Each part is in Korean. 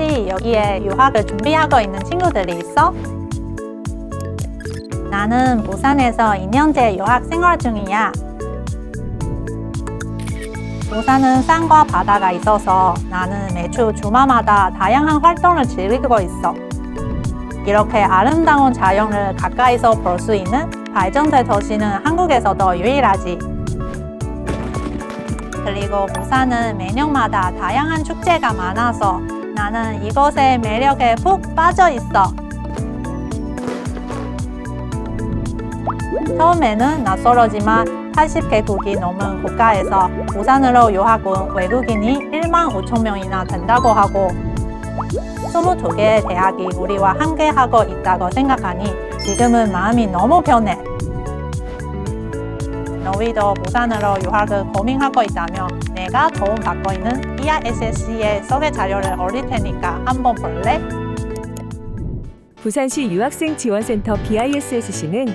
혹시 여기에 유학을 준비하고 있는 친구들이 있어? 나는 부산에서 2년째 유학 생활 중이야. 부산은 산과 바다가 있어서 나는 매주 주말마다 다양한 활동을 즐기고 있어. 이렇게 아름다운 자연을 가까이서 볼 수 있는 발전된 도시는 한국에서도 유일하지. 그리고 부산은 매년마다 다양한 축제가 많아서 나는 이곳의 매력에 푹 빠져 있어. 처음에는 낯설었지만 80개국이 넘은 국가에서 부산으로 유학 온 외국인이 1만 5천 명이나 된다고 하고 22개의 대학이 우리와 함께하고 있다고 생각하니 지금은 마음이 너무 편해. 너희도 부산으로 유학을 고민하고 있다면 내가 도움 받고 있는 BISSC의 소개 자료를 올릴 테니까 한번 볼래? 부산시 유학생 지원센터 BISSC는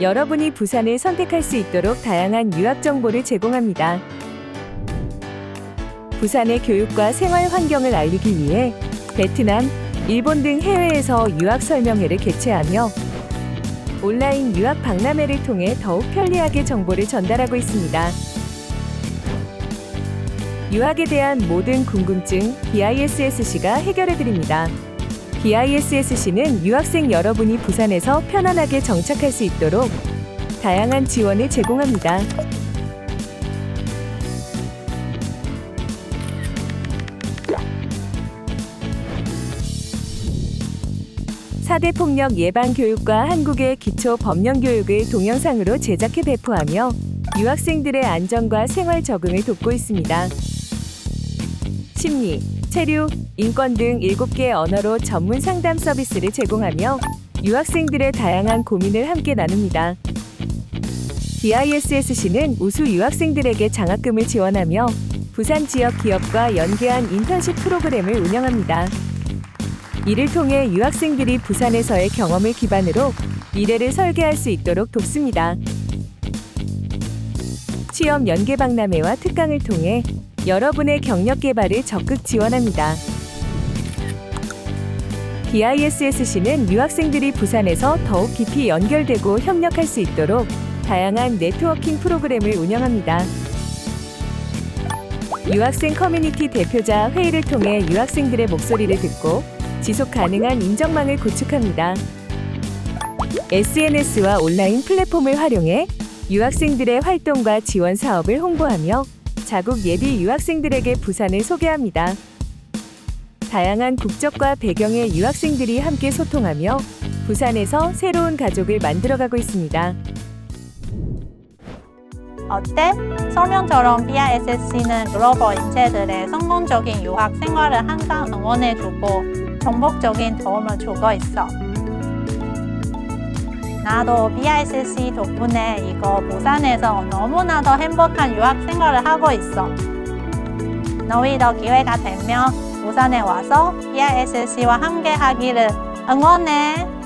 여러분이 부산을 선택할 수 있도록 다양한 유학 정보를 제공합니다. 부산의 교육과 생활 환경을 알리기 위해 베트남, 일본 등 해외에서 유학 설명회를 개최하며 온라인 유학 박람회를 통해 더욱 편리하게 정보를 전달하고 있습니다. 유학에 대한 모든 궁금증 BISSC가 해결해 드립니다. BISSC는 유학생 여러분이 부산에서 편안하게 정착할 수 있도록 다양한 지원을 제공합니다. 사대 폭력 예방 교육과 한국의 기초 법령 교육을 동영상으로 제작해 배포하며 유학생들의 안전과 생활 적응을 돕고 있습니다. 심리, 체류, 인권 등 7개 언어로 전문 상담 서비스를 제공하며 유학생들의 다양한 고민을 함께 나눕니다. BISSC는 우수 유학생들에게 장학금을 지원하며 부산 지역 기업과 연계한 인턴십 프로그램을 운영합니다. 이를 통해 유학생들이 부산에서의 경험을 기반으로 미래를 설계할 수 있도록 돕습니다. 취업 연계 박람회와 특강을 통해 여러분의 경력 개발을 적극 지원합니다. BISSC는 유학생들이 부산에서 더욱 깊이 연결되고 협력할 수 있도록 다양한 네트워킹 프로그램을 운영합니다. 유학생 커뮤니티 대표자 회의를 통해 유학생들의 목소리를 듣고 지속 가능한 인정망을 구축합니다. SNS와 온라인 플랫폼을 활용해 유학생들의 활동과 지원 사업을 홍보하며 자국 예비 유학생들에게 부산을 소개합니다. 다양한 국적과 배경의 유학생들이 함께 소통하며 부산에서 새로운 가족을 만들어가고 있습니다. 어때? 설명처럼 BISSC는 글로벌 인재들의 성공적인 유학 생활을 항상 응원해주고 전폭적인 도움을 주고 있어. 나도 BISSC 덕분에 이거 부산에서 너무나도 행복한 유학 생활을 하고 있어. 너희도 기회가 되면 부산에 와서 BISSC와 함께 하기를 응원해.